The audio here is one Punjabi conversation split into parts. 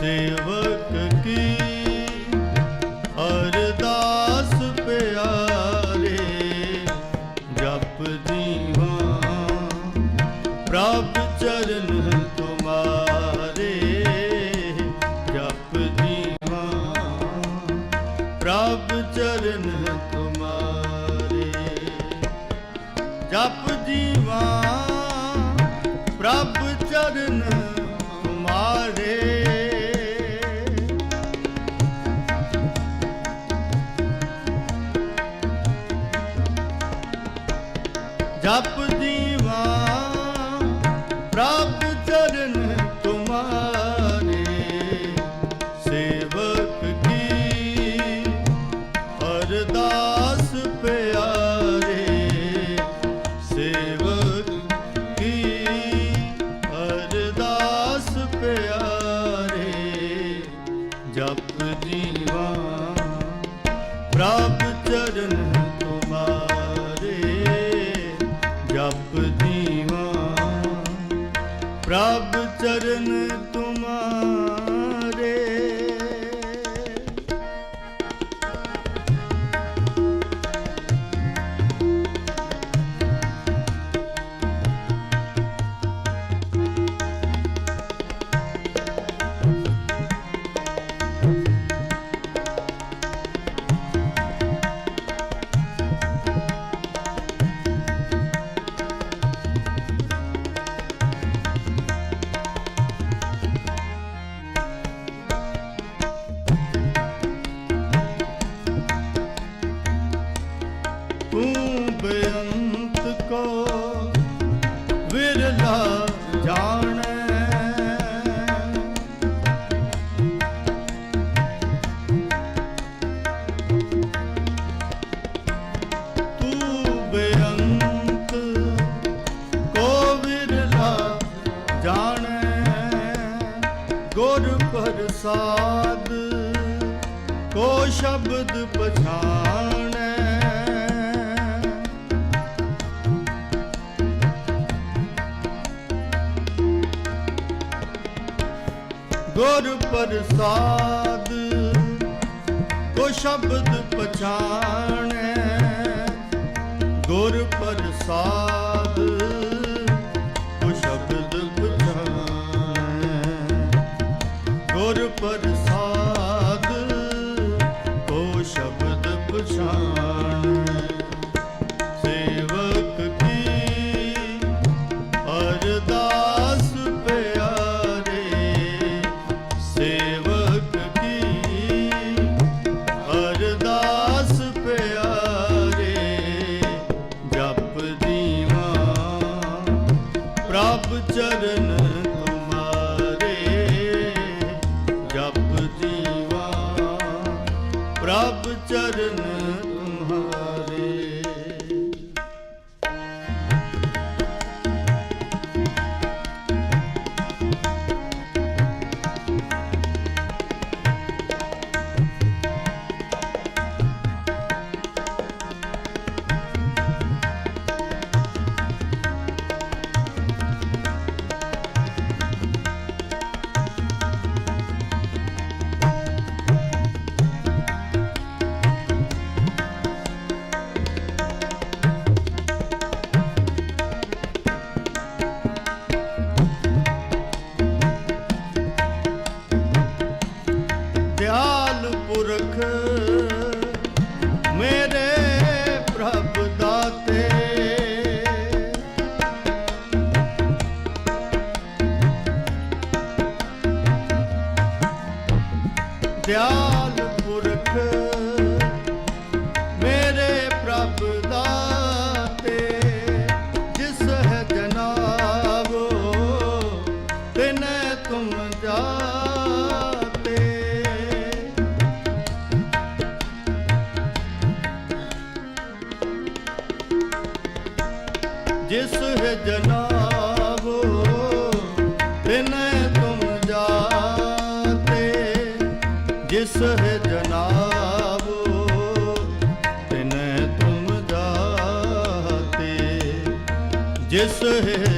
ਸੇਵਕ ਕੀ? ਅਰਦਾਸ ਪਿਆਰੇ, ਜਪ ਜੀਵਾ, ਪ੍ਰਭ ਚਰਨ ਤੁਮਾਰੇ, ਜਪ ਜੀਵਾ, ਪ੍ਰਭ ਚਰਨ ਤੁਮਾਰੇ, ਜਪ ਜੀਵਾ। ਪ੍ਰਭ ਚਰਨ ਤੁਮਾਰੇ ਜਪ ਜੀਵਾ। ਪ੍ਰਭ ਚਰਨ ਪ੍ਰਸਾਦ ਕੋ ਸ਼ਬਦ ਪਛਾਣੈ। ਗੁਰ ਪ੍ਰਸਾਦ ਕੋ ਸ਼ਬਦ ਪਛਾਣੈ। ਗੁਰ ਪ੍ਰਸਾਦ ਗੁਰ ਪ੍ਰਭ ਚਰਨ could. ਜਿਸ ਹੈ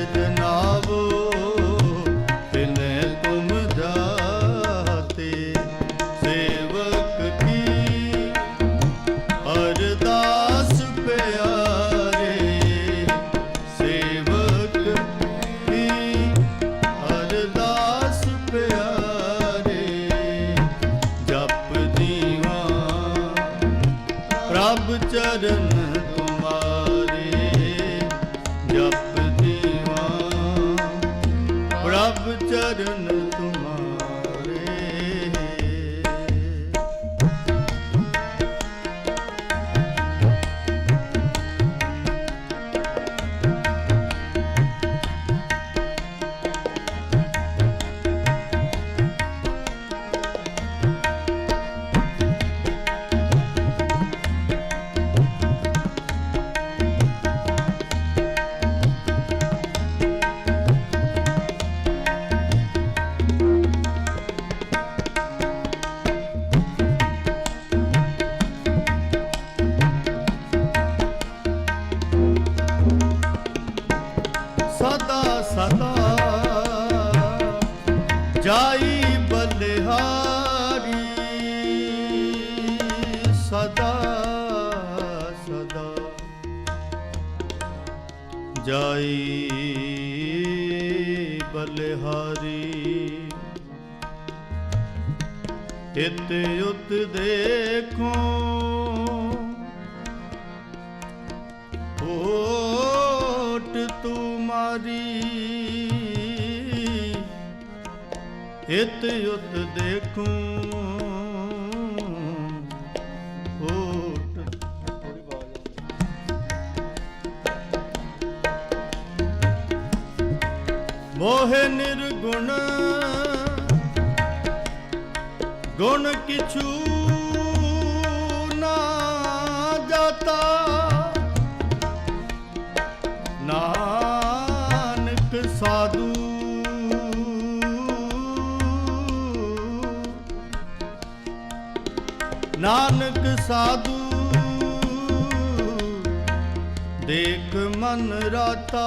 ਜਾਈ ਬਲਿਹਾਰੀ। ਇਤ ਉਤ ਦੇਖੋ। ਓਟ ਮਾਰੀ। ਇਤ ਉਤ ਦੇਖੋ। ਮੋਹ ਨਿਰਗੁਣ ਗੁਣ ਕਿਛੂ ਨਾ ਜਾਤਾ। ਨਾਨਕ ਸਾਧੂ ਨਾਨਕ ਸਾਧੂ ਦੇਖ ਮਨ ਰਾਤਾ।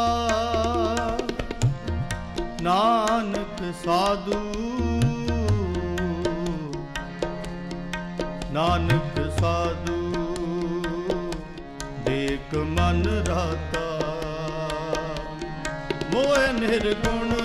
ਨਾਨਕ ਸਾਧੂ। ਨਾਨਕ ਸਾਧੂ ਦੇਖ ਮਨ ਰਾਤਾ। ਮੋਏ ਨਿਰਗੁਣ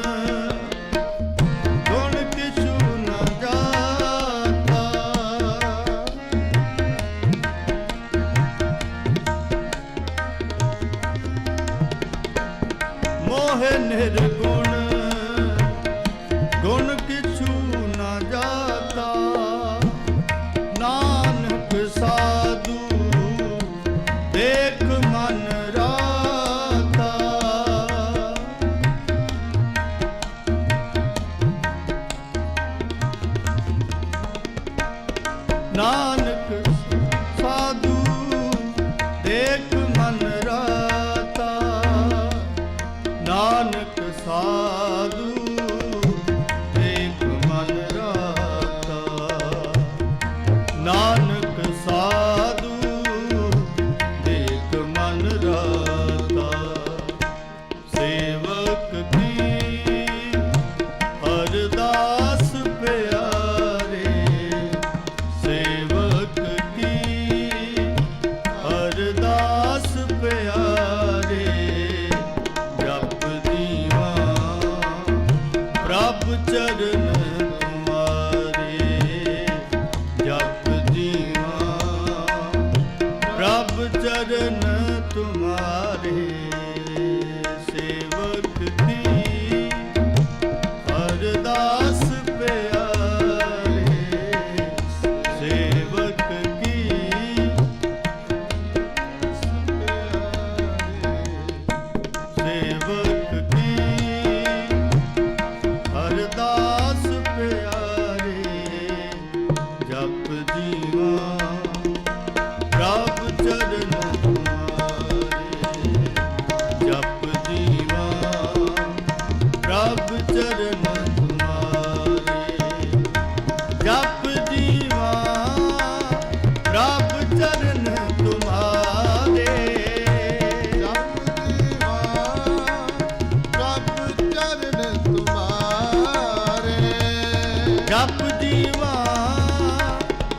ਜਪ ਜੀਵਾ,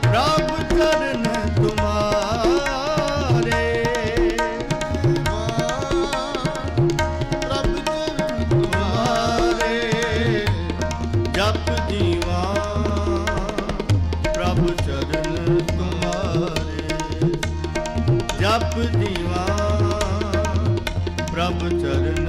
ਪ੍ਰਭ ਚਰਨ ਤੁਮਾਰੇ। ਪ੍ਰਭ ਚਰਨ ਤੁਮਾਰੇ, ਜਪ ਜੀਵਾ, ਪ੍ਰਭ ਚਰਨ ਤੁਮਾਰੇ। ਜਪ ਜੀਵਾ, ਪ੍ਰਭ ਚਰਨ